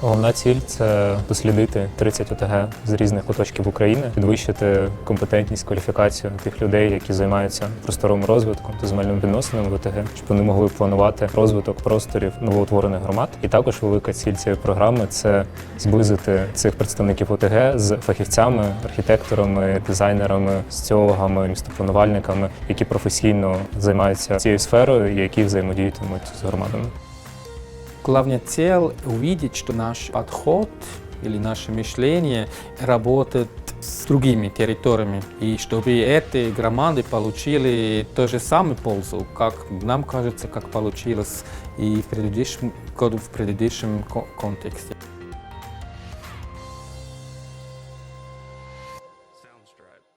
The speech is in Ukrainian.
Головна ціль це дослідити 30 ОТГ з різних куточків України, підвищити компетентність, кваліфікацію тих людей, які займаються просторовим розвитком та земельними відносинами в ОТГ, щоб вони могли планувати розвиток просторів новоутворених громад. І також велика ціль цієї програми це зблизити цих представників ОТГ з фахівцями, архітекторами, дизайнерами, соціологами, містопланувальниками, які професійно займаються цією сферою і які взаємодіятимуть з громадами. Главная цель – увидеть, что наш подход или наше мышление работает с другими территориями, и чтобы эти громады получили ту же самую пользу, как нам кажется, как получилось и в предыдущем году в предыдущем ко- контексте.